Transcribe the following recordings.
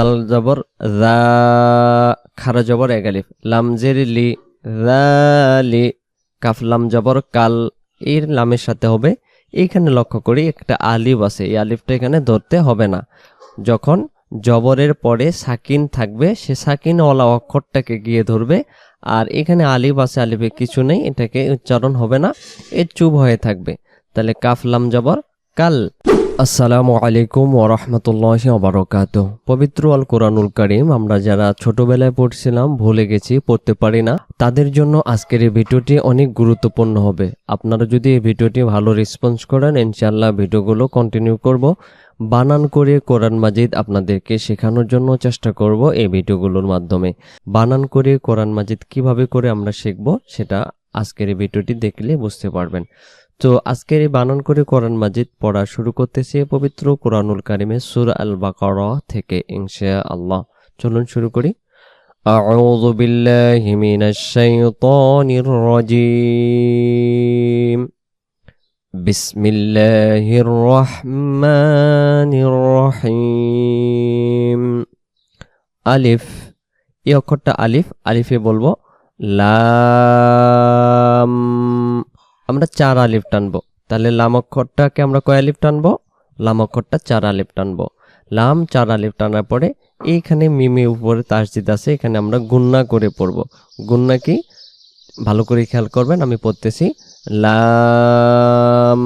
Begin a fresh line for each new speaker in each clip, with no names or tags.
জাল জবর জা খারা জবর এক আলিফ। লাম জের লি লি, কাফ লাম জবর, কাল এর লামের সাথে হবে। এইখানে লক্ষ্য করি একটা আলিফ আছে। এই আলিফটা এখানে ধরতে হবে না। যখন জবরের পরে সাকিন থাকবে, সে সাকিন ওলা অক্ষরটাকে গিয়ে ধরবে। আর এখানে আলিফ আছে, আলিফে কিছু নেই, এটাকে উচ্চারণ হবে না। এ চুপ হয়ে থাকবে। তাহলে কাফ লাম জবর, কাল। আসসালামু আলাইকুম ওরহমতুল্লাহ ওবরকাত পবিত্র আল কোরআনুল করিম আমরা যারা ছোটবেলায় পড়ছিলাম, ভুলে গেছি, পড়তে পারি না, তাদের জন্য আজকের এই ভিডিওটি অনেক গুরুত্বপূর্ণ হবে। আপনারা যদি এই ভিডিওটি ভালো রেসপন্স করেন ইনশাল্লাহ ভিডিওগুলো কন্টিনিউ করব। বানান করে কোরআন মাজিদ আপনাদেরকে শেখানোর জন্য চেষ্টা করব এই ভিডিওগুলোর মাধ্যমে। বানান করে কোরআন মাজিদ কীভাবে করে আমরা শিখব, সেটা আজকের এই ভিডিওটি দেখলে বুঝতে পারবেন। তো আজকের এই বানান করে কোরআন মাজিদ পড়া শুরু করতেছি পবিত্র কোরআনুল কারিমে সুর আল বাকারা থেকে ইনশা আল্লাহ চলুন শুরু করি أعوذ بالله من الشيطان الرجيم بسم الله الرحمن الرحيم আলিফ এই অক্ষরটা আলিফ আলিফে বলবো লাম আমরা চার আলিফ টানবো। তাহলে লাম অক্ষরটাকে আমরা কয় আলিফ টানবো? লাম অক্ষরটা চার আলিফ টানবো। লাম চার আলিফ টানার পরে এইখানে মিমি উপরে তাসজিদ আছে, এখানে আমরা গুন্না করে পড়ব। গুন্না কি? ভালো করে খেয়াল করবেন, আমি পড়তেছি। লাম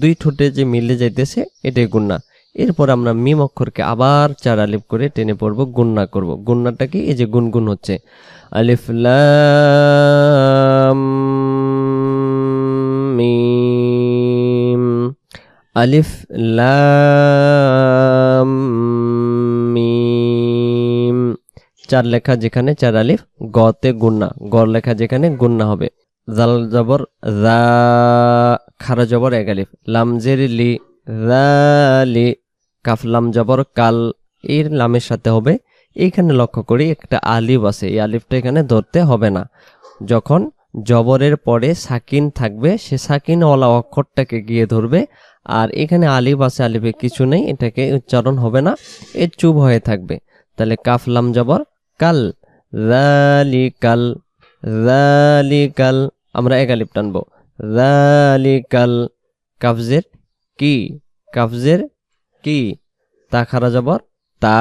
দুই ঠোঁটে যে মিলে যাইতেছে, এটাই গুন্না। এরপর আমরা মিম অক্ষরকে আবার চার আলিফ করে টেনে পড়ব, গুন্না করব। গুন্নাটা কি? এই যে গুনগুন হচ্ছে। আলিফ লাম আলিফ লাম চার লেখা যেখানে, চার আলিফ, গতে গুন্না গর লেখা যেখানে গুন্না হবে। জাল জবর খারা জবর, এক আলিফ। লামজের লি লি, কাফ লাম জবর, কাল এর লামের সাথে হবে। এইখানে লক্ষ্য করি, একটা আলিফ আছে। এই আলিফটা এখানে ধরতে হবে না। যখন জবরের পরে সাকিন থাকবে। সে সাকিন ওলা অক্ষরটাকে গিয়ে ধরবে। আর এখানে আলিফ আছে, আলিফে কিছু নেই, এটাকে উচ্চারণ হবে না। এ চুপ হয়ে থাকবে। তাহলে কাফলাম জবর, কাল রালি কাল রালি কাল আমরা এক আলিফ টানবো। রালি কাল কাফজের কি? কাফজের কি? তা খারা জবর, তা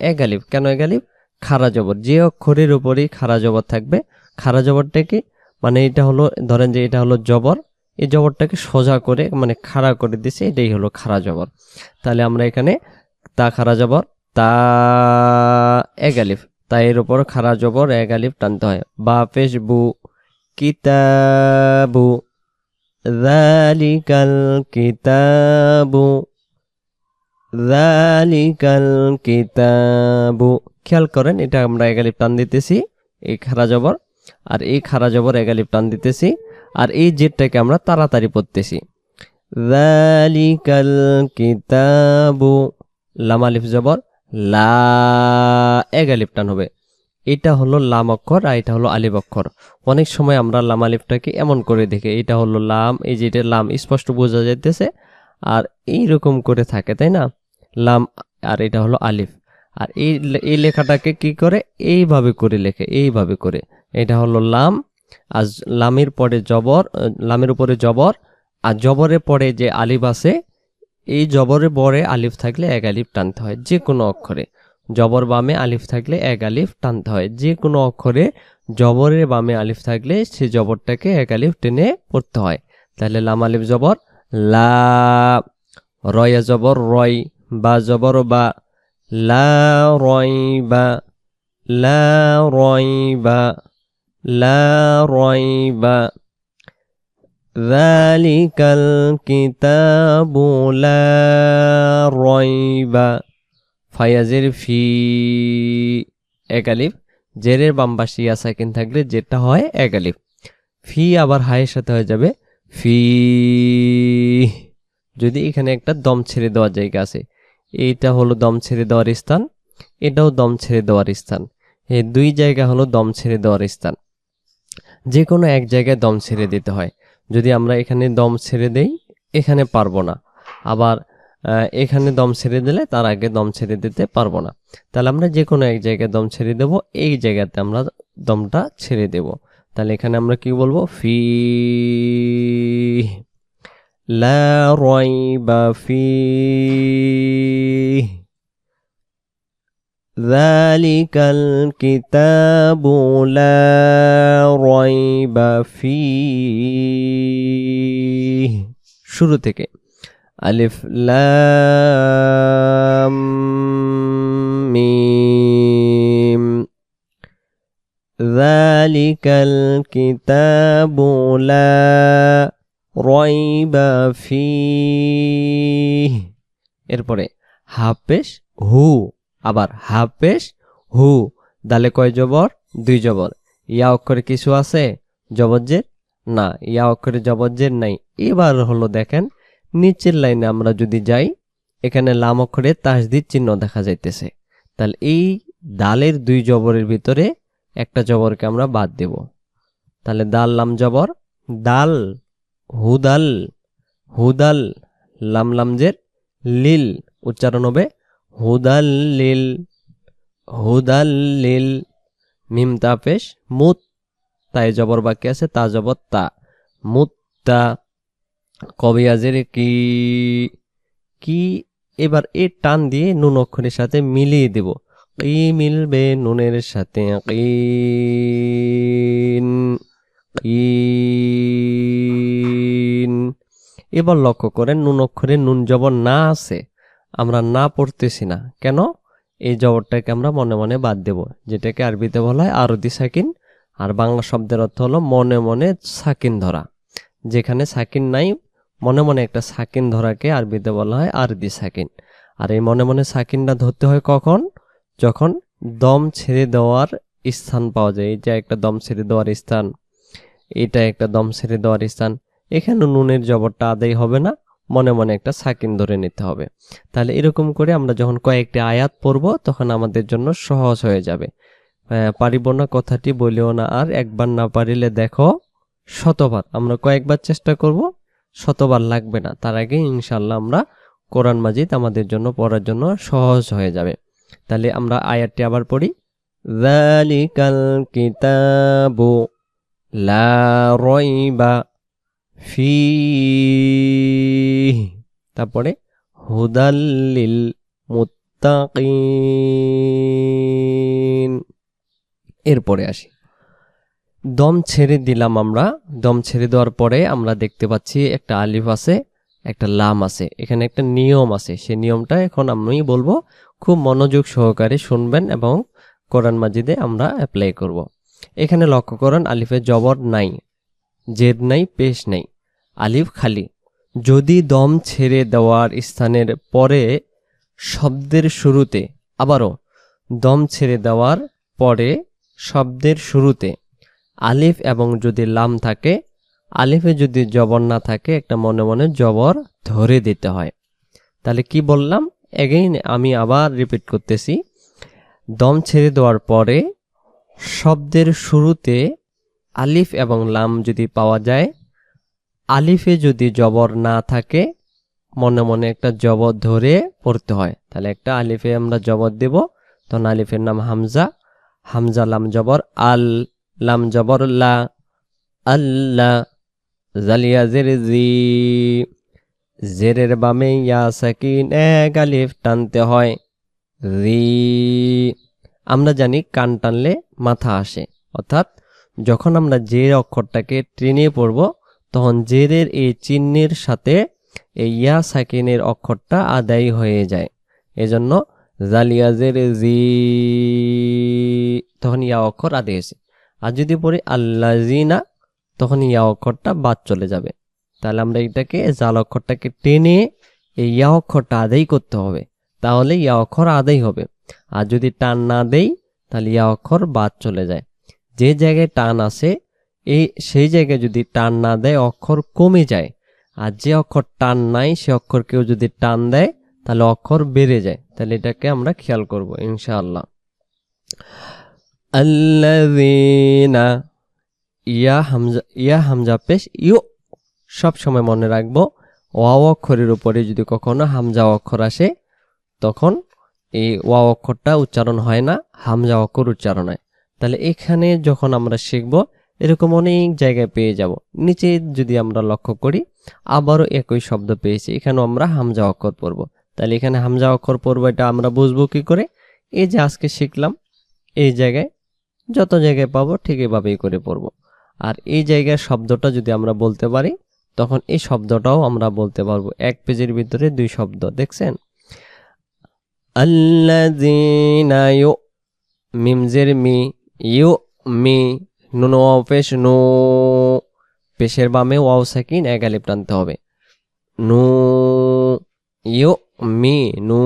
এক আলিফ। কেন এক আলিফ? খারা জবর। যে অক্ষরের উপরেই খারা জবর থাকবে খারা জবরটাকে মানে এটা হলো, ধরেন যে এটা হলো জবর, এই জবরটাকে সোজা করে মানে খাড়া করে দিছে, এটাই হলো খাড়া জবর। তাহলে আমরা এখানে তা খাড়া জবর, তা এক তা এর উপর খাড়া জবর এক টানতে হয়। বা পেশ বু, কিতাবু, যালিকাল কিতাবু যালিকাল কিতাবু। খেয়াল করেন, এটা আমরা এক টান দিতেছি, এই খাড়া জবর। আর এই খারা জবর এক টান দিতেছি, আর এই জেটটাকে আমরা তাড়াতাড়ি পড়তেছি। যালিকাল কিতাবু, লাম আলিফ জবর, লা টান হবে। এটা হলো লাম অক্ষর আর এটা হলো আলিফ অক্ষর। অনেক সময় আমরা লাম আলিফটাকে এমন করে দেখি, এটা হলো লাম, এই যে এটা লাম, স্পষ্ট বোঝা যাইতেছে, আর এই রকম করে থাকে, তাই না? লাম আর এটা হলো আলিফ। আর এই এই লেখাটাকে কি করে? এইভাবে করে লেখে, এইভাবে করে। এটা হলো লাম, আর লামের পরে জবর লামের উপরে জবর, আর জবরের পরে যে আলিফ আছে, এই জবরের পরে আলিফ থাকলে এক আলিফ টানতে হয় যে কোনো অক্ষরে। জবর বামে আলিফ থাকলে এক আলিফ টানতে হয় যে কোনো অক্ষরে। জবরের বামে আলিফ থাকলে সে জবরটাকে এক আলিফ টেনে পড়তে হয়। তাহলে লাম আলিফ জবর, লা, রয়া জবর, রয়, বা জবর, বা, লা, রয়, বা, লা, রয়, বা লা রয় বা ذلك الكتاب لا ريب ফায়াজের ফি এক আলিফ জেরের বামবাসী সাকিন থাকলে যেটা হয় এক আলিফ ফি আবার হায়ের সাথে হয়ে যাবে ফি যদি এখানে একটা দম ছেড়ে দেওয়ার জায়গা আছে এইটা হলো দম ছেড়ে দেওয়ার স্থান এটাও দম ছেড়ে দেওয়ার স্থান এই দুই জায়গা হলো দম ছেড়ে দেওয়ার স্থান যে কোনো এক জায়গায় দম ছেড়ে দিতে হয়। যদি আমরা এখানে দম ছেড়ে দেই, এখানে পারব না। আবার এখানে দম ছেড়ে দিলে তার আগে দম ছেড়ে দিতে পারব না। তাহলে আমরা যে কোনো এক জায়গায় দম ছেড়ে দেব, এই জায়গাতে আমরা দমটা ছেড়ে দেব। তাহলে এখানে আমরা কি বলব? ফি, লা রাইবা ফি ذلك الكتاب لا ريب فيه শুরু থেকে আলিফ লাম মিম ذلك الكتاب لا ريب فيه এরপরে হাফেশ হু আবার হাফেশ হু, দালে কয় জবর? দুই জবর। ইয়া অক্ষরে কিছু আছে? জবজ্জের না, ইয়া অক্ষরে জবজ্জের নাই। এবার হলো দেখেন, নিচের লাইনে আমরা যদি যাই, এখানে লাম অক্ষরে তাসদিদ চিহ্ন দেখা যাইতেছে। তাহলে এই দালের দুই জবরের ভিতরে একটা জবরকে আমরা বাদ দেব। তাহলে দাল লাম জবর, দাল হুদাল হুদাল লাম লামজের লিল, উচ্চারণ হবে হুদাল্লিল হুদাল্লিল, মিম তাপেশ মুত, তাই জবর বাকি আছে, তা জবর তা মুত্তা কবিয়াজের কি কি, এবার এ টান দিয়ে নুন অক্ষরের সাথে মিলিয়ে দেব। কি মিলবে নুনের সাথে এবার লক্ষ্য করেন নুন অক্ষরে নুন জবর না আছে। আমরা না পড়তেছি না। কেন? এই জবরটাকে আমরা মনে মনে বাদ দেব, যেটাকে আরবিতে বলা হয় আরদি সাকিন, আর বাংলা শব্দের অর্থ হলো মনে মনে সাকিন ধরা। যেখানে সাকিন নাই, মনে মনে একটা সাকিন ধরাকে আরবিতে বলা হয় আরদি সাকিন। আর এই মনে মনে সাকিনটা ধরতে হয় কখন? যখন দম ছেড়ে দেওয়ার স্থান পাওয়া যায়। যে একটা দম ছেড়ে দেওয়ার স্থান, এটা একটা দম ছেড়ে দেওয়ার স্থান। এখানে নুনের জবরটা আদায় হবে না। মনে মনে একটা সাকিন ধরে নিতে হবে। তাহলে এরকম করে আমরা যখন কয়েকটি আয়াত পড়ব, তখন আমাদের জন্য সহজ হয়ে যাবে। পারিব না কথাটি, বলিও না। আর একবার না পারিলে দেখো, শতবার। আমরা কয়েকবার চেষ্টা করব, শতবার লাগবে না। তার আগে ইনশাল্লাহ আমরা কোরআন মাজিদ আমাদের জন্য পড়ার জন্য সহজ হয়ে যাবে। তাহলে আমরা আয়াতটি আবার পড়ি। যালিকাল কিতাবু লা রইবা ফিহ তারপরে হুদাল্লিল মুত্তাকিন। এরপরে আসি। দম ছেড়ে দিলাম আমরা। দম ছেড়ে দেওয়ার পরে আমরা দেখতে পাচ্ছি একটা আলিফ আছে, একটা লাম আছে। এখানে একটা নিয়ম আছে। সে নিয়মটা এখন আমি বলব। খুব মনোযোগ সহকারে শুনবেন এবং কোরআন মাজিদে আমরা অ্যাপ্লাই করব। এখানে লক্ষ্য করেন আলিফের জবর নাই। জেদ নাই, পেশ নাই। আলিফ খালি। যদি দম ছেড়ে দেওয়ার স্থানের পরে শব্দের শুরুতে, আবারও দম ছেড়ে দেওয়ার পরে শব্দের শুরুতে, আলিফ এবং যদি লাম থাকে, আলিফে যদি জবর না থাকে, একটা মনে মনে জবর ধরে দিতে হয়। তাহলে কি বললাম? এগেইন আমি আবার রিপিট করতেছি। দম ছেড়ে দেওয়ার পরে শব্দের শুরুতে আলিফ এবং লাম যদি পাওয়া যায়, আলিফে যদি জবর না থাকে, মনে মনে একটা জবর ধরে পড়তে হয়। তাহলে একটা আলিফে আমরা জবর দেব, তখন আলিফের নাম হামজা হামজা লাম জবর, আল লাম জবর লা, আল্লা জালিয়া জের জি জেরের বামে ইয়া সাকিন, এক আলিফ টানতে হয় রি আমরা জানি কান টানলে মাথা আসে, অর্থাৎ যখন আমরা যে অক্ষরটাকে ট্রেনে পড়ব, তখন জেরের এই চিহ্নের সাথে এই ইয়া সাকিনের অক্ষরটা আদায় হয়ে যায়। এজন্য জালিয়াজের জি তখন ইয়া অক্ষর আদায় হয়েছে। আর যদি পড়ি আল্লাজিনা তখন ইয়া অক্ষরটা বাদ চলে যাবে। তাহলে আমরা এটাকে জাল অক্ষরটাকে টেনে এই ইয়া অক্ষরটা আদায় করতে হবে। তাহলে ইয়া অক্ষর আদায় হবে। আর যদি টান না দেই, তাহলে ইয়া অক্ষর বাদ চলে যায়। যে জায়গায় টান আছে, এই সেই জায়গায় যদি টান না দেয়, অক্ষর কমে যায়। আর যে অক্ষর টান নাই, সে অক্ষর কেউ যদি টান দেয়, তাহলে অক্ষর বেড়ে যায়। তাহলে এটাকে আমরা খেয়াল করব, ইনশাআল্লাহ। আল্লাযীনা, ইয়া হামজা ইয়া হামজা পেশ, ইউ সব সময় মনে রাখব, ওয়াও অক্ষরের উপরে যদি কখনো হামজা অক্ষর আসে, তখন এই ওয়া অক্ষরটা উচ্চারণ হয় না, হামজা অক্ষর উচ্চারণ হয়। তাহলে এখানে যখন আমরা শিখব, এরকম অনেক জায়গায় পেয়ে যাব। নিচে যদি আমরা লক্ষ্য করি, আবারও একই শব্দ পেয়েছি। এখানেও আমরা হামজা অক্ষর পড়ব। তাহলে এখানে হামজা অক্ষর পড়ব, এটা আমরা বুঝব কি করে? এই যে আজকে শিখলাম, এই জায়গায় যত জায়গায় পাবো ঠিক এভাবেই করে পড়ব। আর এই জায়গায় শব্দটা যদি আমরা বলতে পারি, তখন এই শব্দটাও আমরা বলতে পারব। এক পেজের ভিতরে দুই শব্দ, দেখছেন? ইউ মিমজের মি ইউ মি নুন ওয়াও পেশ নু পেশের বামে ওয়াও সাকিন এক আলিফ টানতে হবে নু ইউ মি নু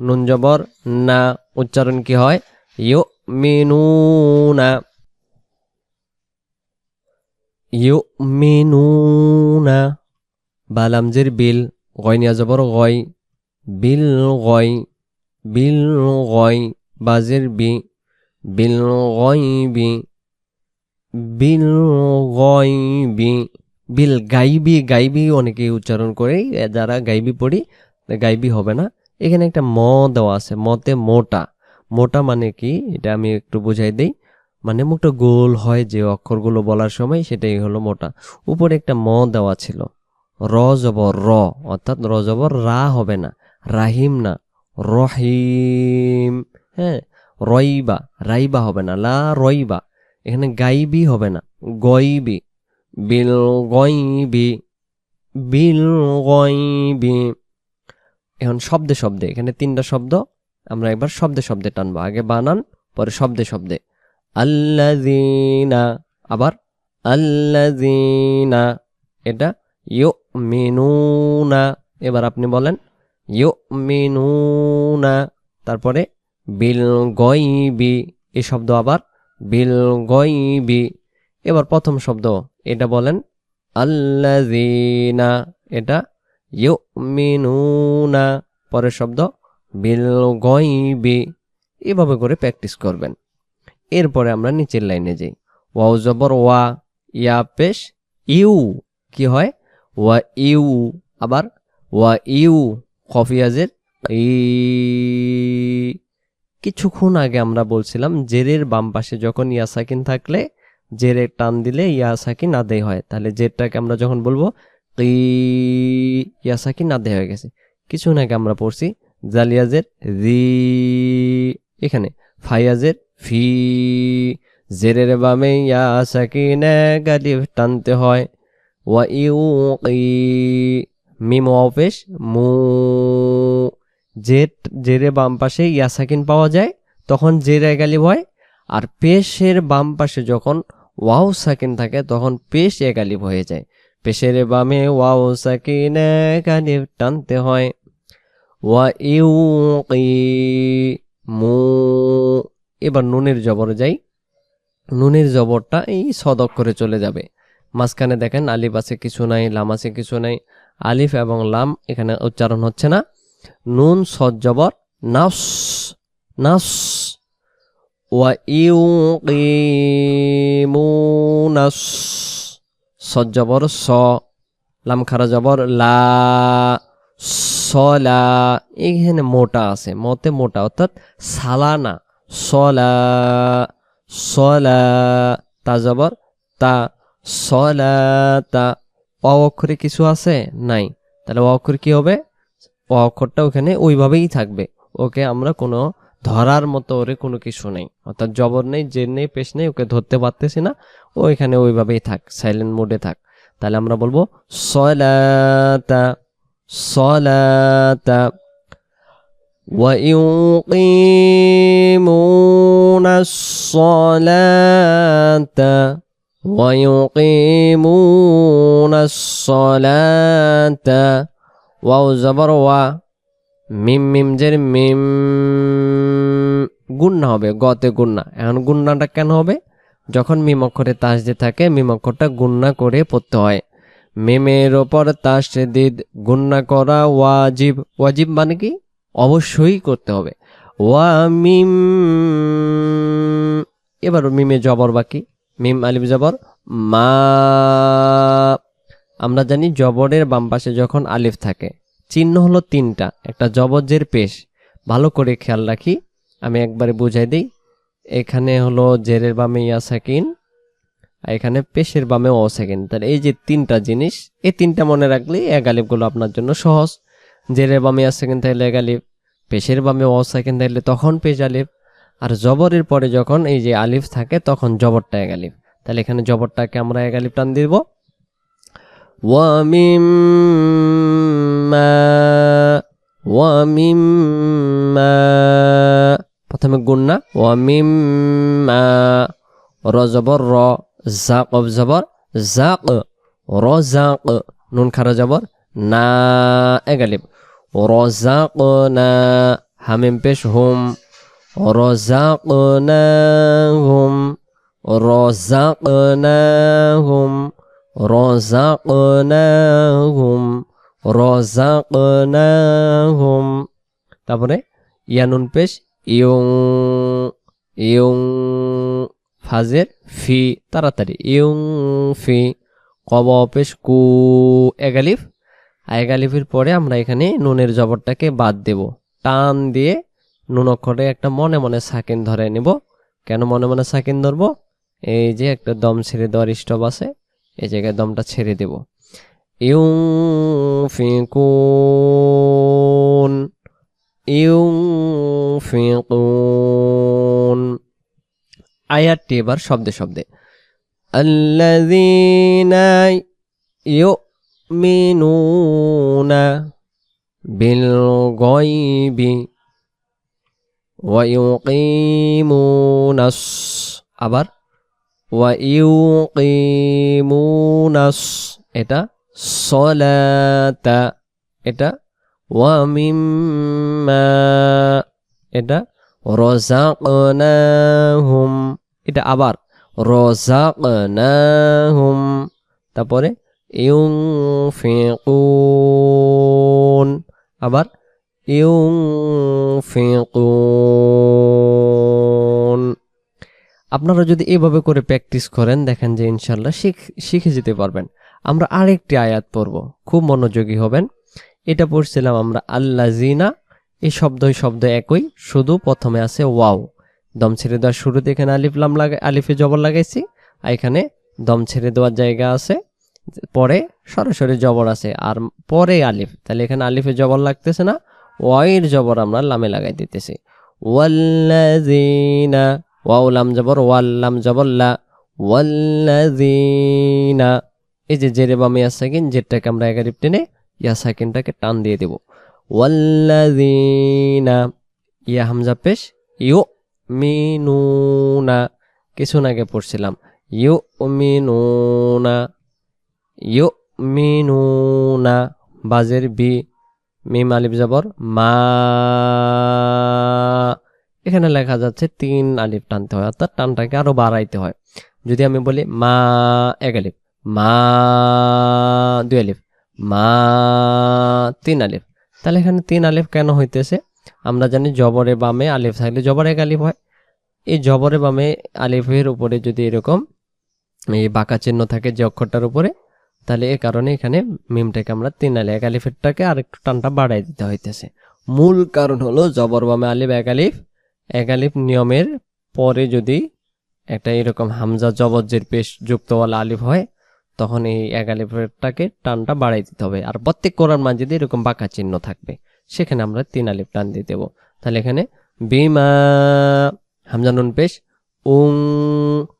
নুন জবর না উচ্চারণ কি হয় ইউ মি নু না ইউ মি নু না বালামজের বিল গয়নিয়া জবর গয় বিল গয় বিল গয় বাজির বি বিল গয় বি বিল গয়বি বিল গাইবি গাইবি অনেকে উচ্চারণ করে, যারা গাইবি পড়ি গাইবি হবে না। এখানে একটা ম দেওয়া আছে, মতে মোটা। মোটা মানে কি? এটা আমি একটু বুঝাই দেই। মানে মুখটা গোল হয় যে অক্ষরগুলো বলার সময়, সেটাই হলো মোটা। উপরে একটা ম দেওয়া ছিল। র জবর র, অর্থাৎ র জবর রা হবে না। রাহিম না, রহিম। হ্যাঁ? রইবা, রাইবা হবে না, লা রইবা। এখানে গাইবি হবে না, গইবি। বিল গইবি বিল গইবি। এখন শব্দে শব্দে, এখানে তিনটা শব্দ, আমরা একবার শব্দে শব্দে টানবো। আগে বানান, পরে শব্দে শব্দে। আল্লাযীনা, আবার আল্লাযীনা, এটা ইউ মিনুনা এবার আপনি বলেন ইউ মিনুনা তারপরে বিল গইবি এই শব্দ আবার বিল গইবি এবার প্রথম শব্দ, এটা বলেন, আল্লাযীনা, এটা ইউমিনুনা। পরের শব্দ বিল গইবি এভাবে করে প্র্যাকটিস করবেন। এরপরে আমরা নিচের লাইনে যাই। ওয়াও জবর ওয়া, ইয়া পেশ, ইউ, কি হয়? ওয়া ইউ, আবার ওয়া ইউ কফিয়াজের ই। কিছুক্ষণ আগে আমরা বলছিলাম, জেরের বাম পাশে যখন ইয়াসাকিন থাকলে, জেরে টান দিলে ইয়া সাকিন আদায় হয়। তাহলে জেরটাকে আমরা যখন বলব কি ইয়া সাকিন হয়ে গেছে। কিছুক্ষণ আগে আমরা পড়ছি জালিয়াজের রি, এখানে ফাইয়াজের ফি, জেরের বামে ইয়া সাকিন গালিফ টানতে হয়। ওয়া ইউ মিম অফেস মু যে জেরে বাম পাশে ইয়াসাকিন পাওয়া যায়, তখন জেরে গালিব হয় আর পেশের বাম পাশে যখন ওয়াও সাকিন থাকে, তখন পেশ এক আলিফ হয়ে যায়। পেশের বামে ওয়াও সাকিন এক আলিফ টানতে হয়। ওয়া ইউ মু। এবার নুনের জবর যাই। নুনের জবরটা এই সদক করে চলে যাবে। মাঝখানে দেখেন আলিফ আছে, কিছু নাই, লাম আছে, কিছু নাই। আলিফ এবং লাম এখানে উচ্চারণ হচ্ছে না। নুন সদ জবর নাস নাস ওয়া ইউ নাস সদ জবর স। লাম খারা জবর লা সলা এখানে মোটা আছে, মতে মোটা, অর্থাৎ সালানা। সলা সলা তা জবর তা। সলা তা। অক্ষরে কিছু আছে? নাই। তাহলে অক্ষর কি হবে? অ অক্ষরটা ওখানে ওইভাবেই থাকবে ওকে আমরা কোনো ধরার মতো ওরে কোনো কিছু নেই অর্থাৎ জবর নেই জের নেই পেশ নেই ওকে ধরতে পারতেছি না ও এখানে ওইভাবেই থাক সাইলেন্ট মোডে থাক তাহলে আমরা বলবো সলাতা সলাতা ويقيمون الصلاة ويقيمون الصلاة ওয়াও জবর, ওয়া, মিম মিম, জের, মিম। গুন্না হবে, গতে গুন্না। এখন গুন্নাটা কেন হবে? যখন মিম অক্ষরে তাস দিয়ে থাকে, মিম অক্ষরটা গুন্না করে পড়তে হয়। মিমের ওপর তাস দিদ গুন্না করা ওয়াজিব। ওয়াজিব মানে কি? অবশ্যই করতে হবে। ওয়া, মিম। এবার মিমে জবর বাকি। মিম, আলিফ, জবর, মা। আমরা জানি জবরের বাম পাশে যখন আলিফ থাকে, চিহ্ন হলো তিনটা, একটা জবজের পেশ। ভালো করে খেয়াল রাখি, আমি একবারে বুঝাই দিই। এখানে হলো জেরের বামে ইয়া সাকিন আর এখানে পেশের বামে অ সেকেন্ড তাহলে এই যে তিনটা জিনিস, এই তিনটা মনে রাখলে এক আলিফগুলো আপনার জন্য সহজ। জেরের বামে ইয়া সেকেন্ড থাকলে এক আলিফ, পেশের বামে অ সেকেন্ড থাকলে তখন পেশ আলিফ। আর জবরের পরে যখন এই যে আলিফ থাকে, তখন জবরটা এক আলিফ। তাহলে এখানে জবরটাকে আমরা এক আলিফ টান দিব। ওয়ামিম্মা ওয়ামিম্মা। প্রথমে গুণ না ওয়ামিম্মা। র জবর র, জাক অব জবর, জাক, র, জাক। নুন খারা জবর, না এগালিব রজাক না হামিম পেশ হুম। রজাক না হুম। রজাক না হুম। রাজাকনাহুম রাজাকনাহুম। তারপরে ইয়ানুন পেশ, ইয়ং ইয়ং, ফাজের ফি, তাড়াতাড়ি, ইয়ং, ফি, কব পেশ, কু এগালিফ এগালিফের পরে আমরা এখানে নুনের জবরটাকে বাদ দেব। টান দিয়ে নুন অক্ষরে একটা মনে মনে সাকিন ধরে নেব। কেন মনে মনে সাকিন ধরবো? এই যে একটা দম ছেড়ে দেওয়ার স্টপ আছে। এই জায়গায় দমটা ছেড়ে দেব। ইউ ফিকুন ইউ ফিকুন আয়াতটি এবার শব্দে শব্দে। আল্লাযীনা ইউমিনুনা বিল গায়বি ওয়া ইউকিমুনাস। আবার ওয়া ইউকিমুনাস এটা সলাতা এটা ওয়া মিম্মা এটা রজাকনাহুম এটা আবার রজাকনাহুম তারপরে ইউনফিকুন আবার ইউং ইউনফিকুন আপনারা যদি এভাবে করে প্র্যাকটিস করেন, দেখেন যে ইনশাল্লাহ শিখ- শিখে যেতে পারবেন। আমরা আরেকটি আয়াত পড়ব। খুব মনোযোগী হবেন। এটা পড়ছিলাম আমরা আল্লাহ জিনা এই শব্দই শব্দ একই, শুধু প্রথমে আছে ওয়াও। দম ছেড়ে দেওয়ার শুরুতে এখানে আলিফ লাম লাগা, আলিফে জবর লাগাইছি, আর এখানে দম ছেড়ে দেওয়ার জায়গা আছে, পরে সরাসরি জবর আছে, আর পরে আলিফ। তাহলে এখানে আলিফে জবর লাগতেছে না, ওয়াইয়ের জবর আমরা লামে লাগাই দিতেছি। ওয়াল্লাযিনা ওয়াও লাম জবর ওয়াল্লাম জবর, লা ওয়াল্লাযিনা। এই যে জেরে বামে ইয়া সাকিন জেরটাকে আমরা এগারিপ টেনে ইয়া সাকিনটাকে টান দিয়ে দেব। ওয়াল্লাযিনা, ইয়া হামজা পেশ ইউ মিনুনা কিছুক্ষণ আগে পড়ছিলাম। ইউ মিনুনা ইউ মিনুনা বাজের বি, মিম আলিফ জবর, মা। এখানে লেখা যাচ্ছে তিন আলিফ টানতে হয়, অর্থাৎ টানটাকে আরও বাড়াইতে হয়। যদি আমি বলি মা, এক আলিফ। মা, দুই আলিফ। মা, তিন আলিফ। তাহলে এখানে তিন আলিফ কেন হইতেছে? আমরা জানি জবরে বামে আলিফ থাকলে জবর এক আলিফ হয়। এই জবরে বামে আলিফের উপরে যদি এরকম এই বাঁকা চিহ্ন থাকে যে অক্ষরটার উপরে, তাহলে এ কারণে এখানে মিমটাকে আমরা তিন আলি, এক আলিফেরটাকে আর একটু টানটা বাড়াই দিতে হইতেছে। মূল কারণ হলো জবর বামে আলিফ, এক আলিফ। এক নিয়মের পরে যদি একটা এরকম হামজা জবজ্জের পেশ যুক্তওয়ালা আলিফ হয়, তখন এই এক টানটা বাড়াই দিতে হবে। আর প্রত্যেক কোরআন মাজিদে এরকম বাঁকা চিহ্ন থাকবে। সেখানে আমরা তিন আলিফ টান দিয়ে দেবো। তাহলে এখানে বিমা হামজা নুন পেশ, উং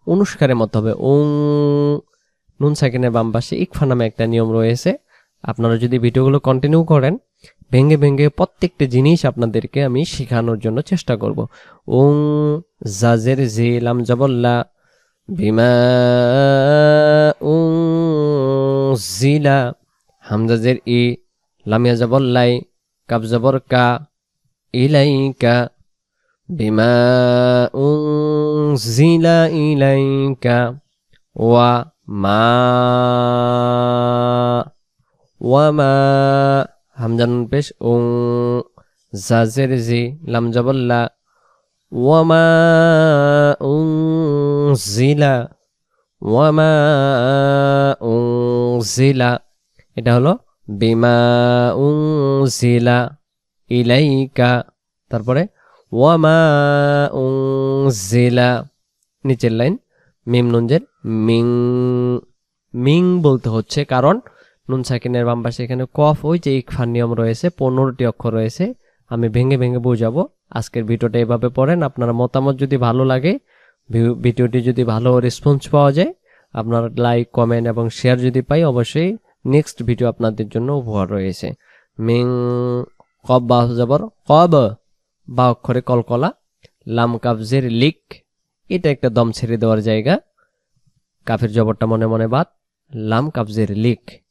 অনুষ্কারের মতো হবে। উং নুন সাকিনের বাম পাশে ইকফা নামে একটা নিয়ম রয়েছে। আপনারা যদি ভিডিওগুলো কন্টিনিউ করেন ভেঙে ভেঙে প্রত্যেকটা জিনিস আপনাদেরকে আমি শেখানোর জন্য চেষ্টা করব। উং জাজের জিলাম জবল্লা, বিমা উং জিলা, হামজাজের ই, লামিয়া জবল্লাই, কাব জবর কা ইলাইকা বিমা উং জিলা ইলাইকা ওয়া মা ওয়ামা হামজান পেশ উং জাজের জি লামজাবল্লা ওয়ামা উং জিলা ওয়ামা উং জিলা এটা হলো, বিমা উনজিলা ইলাইকা। তারপরে, ওয়ামা উনজিলা। নিচের লাইন, মিম নুনজের মিং মিং বলতে হচ্ছে কারণ নুন সাকিনের বাম পাশে এখানে কফ, ওই যে ইকফার নিয়ম রয়েছে, পনেরোটি অক্ষর রয়েছে, আমি ভেঙে ভেঙে বোঝাবো। আজকের ভিডিওটা এভাবে পড়েন, আপনার মতামত যদি ভালো লাগে ভিডিওটি যদি ভালো রেসপন্স পাওয়া যায়, আপনার লাইক কমেন্ট এবং শেয়ার যদি পাই, অবশ্যই নেক্সট ভিডিও আপনাদের জন্য উপহার রয়েছে। মিং কব বা যাবর কব বা অক্ষরে কলকলা, লাম কাবজের লিক, এটা একটা দম ছেড়ে দেওয়ার জায়গা। কাফের জবরটা মনে মনে বাদ, লাম কাবজের লিক।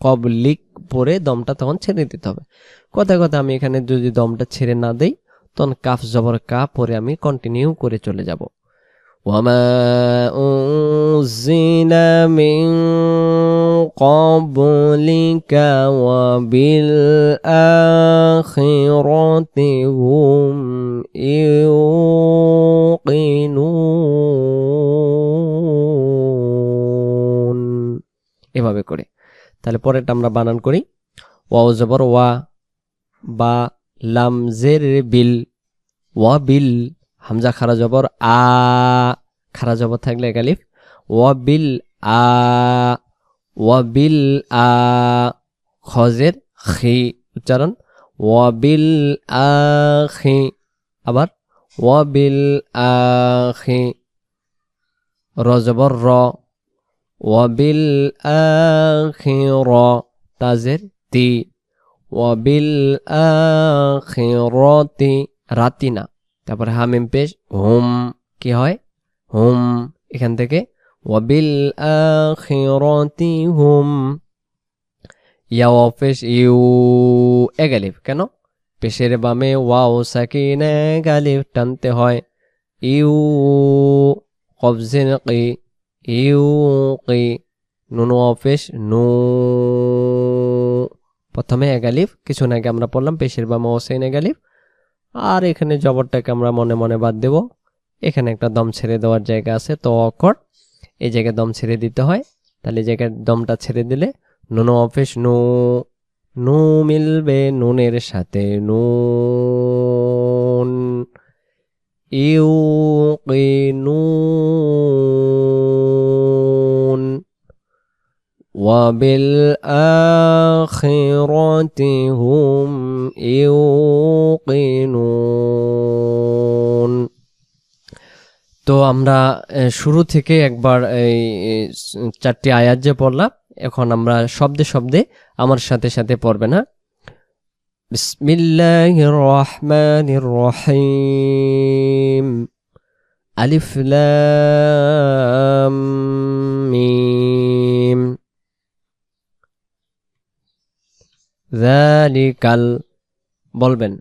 কবলিক পরে দমটা তখন ছেড়ে দিতে হবে। কথায় কথা আমি এখানে যদি দমটা ছেড়ে না দেই, তখন কাফ জবর কা পরে আমি কন্টিনিউ করে চলে যাব। এভাবে করে। তাহলে পরেরটা আমরা বানান করি। ওয়াও জবর ওয়া, বা, লাম, জের, বিল, ওয়া, বিল, হামজা, খারা জবর, আ, খারা জবর থাকলে একালিফ ওয়া, বিল, আ, ওয়া, বিল, আ খজের খি, উচ্চারণ। ওয়া, বিল, আ, খি, আবার, ওয়া, বিল আখি র জবর, র। ওয়া বিল আখির তাজের তি ওয়াবিল আখিরাতি রাতি না তারপরে হামিম পেশ হুম কি হয় হুম এখান থেকে ওয়াবিল আখিরাতি হুম ইয়া অফেস ইউ এগালিফ কেন পেশের বামে ওয়াও সাকিন এগালিফ টানতে হয় ইউ কবজিন কি ইউ কি নুন অফেস নু প্রথমে এগালিফ কিছু আগে আমরা পড়লাম, পেশের বা মহসেন এগালিফ আর এখানে জবরটাকে আমরা মনে মনে বাদ দেব। এখানে একটা দম ছেড়ে দেওয়ার জায়গা আছে, তো অকর এই জায়গায় দম ছেড়ে দিতে হয়। তাহলে এই জায়গায় দমটা ছেড়ে দিলে নুন অফিস, নু। নু মিলবে নুনের সাথে, নুন। ইউ নুন وبالآخرة هم يوقنون তো আমরা আহ, শুরু থেকে একবার এই এই, চারটি আয়াত যে পড়লাম এখন আমরা শব্দে শব্দে আমার সাথে সাথে পড়বে না বিসমিল্লাহির রহমানির রহিম আলিফ লাম মিম যালিকাল বলবেন।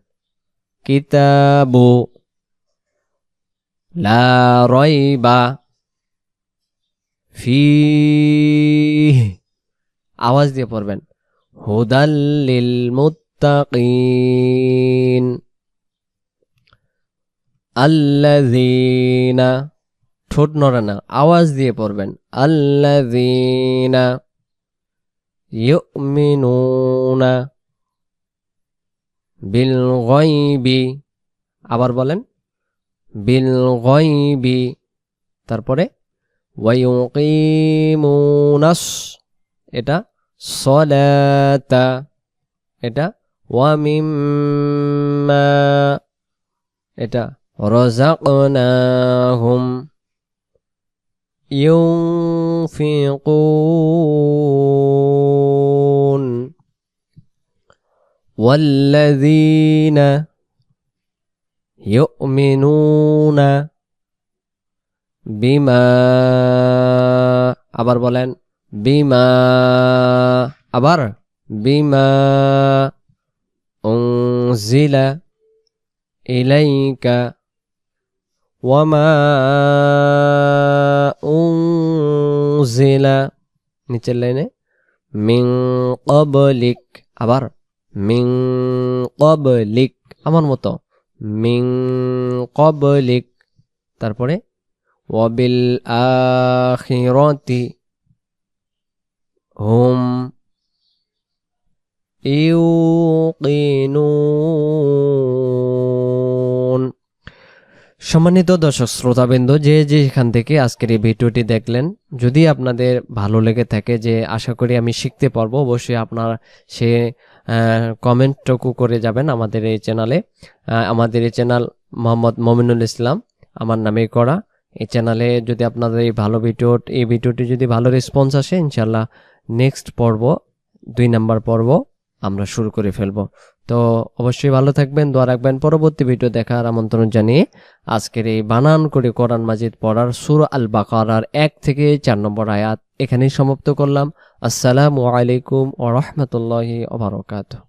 কিতাবু লা রয়বা ফি আওয়াজ দিয়ে পড়বেন। হুদাল্লিল মুত্তাকিন। আল্লাযীনা। ঠোঁট নড়ে না আওয়াজ দিয়ে পড়বেন। আল্লাযীনা। ইউমিনুনা বিল গায়বি আবার বলেন বিল গায়বি তারপরে ওয়ায়ুকিমুনাস এটা সলাতা এটা ওয়ামিম্মা এটা রাযাকনাহুম ينفقون والذين يؤمنون বিমা আবার বলেন বিমা আবার বিমা أنزل إليك وما أنزل নিচের লাইনে মিং কবলিক আবার মিং কবলিক, আমার মতো। মিং কবলিক, তারপরে ওয়াবিল আখিরাতি, হুম সম্মানিত দর্শক, শ্রোতাবৃন্দ, যে যে এখান থেকে আজকের এই ভিডিওটি দেখলেন, যদি আপনাদের ভালো লেগে থাকে, যে আশা করি আমি শিখতে পারব, অবশ্যই আপনার সে কমেন্টটুকু করে যাবেন আমাদের এই চ্যানেলে আমাদের এই চ্যানেল মোহাম্মদ মমিনুল ইসলাম, আমার নামেই করা। এই চ্যানেলে যদি আপনাদের এই ভালো ভিডিও এই ভিডিওটি যদি ভালো রেসপন্স আসে ইনশাল্লাহ নেক্সট পর্ব, দুই নাম্বার পর্ব, আমরা শুরু করে ফেলব। তো অবশ্যই ভালো থাকবেন, দোয়া রাখবেন। পরবর্তী ভিডিও দেখার আমন্ত্রণ জানিয়ে আজকের এই বানান করে কোরআন মাজিদ পড়ার সুর আল বাকারার এক থেকে চার নম্বর আয়াত এখানেই সমাপ্ত করলাম। আসসালামু আলাইকুম ও রহমতুল্লাহি ওবরাকাতুহ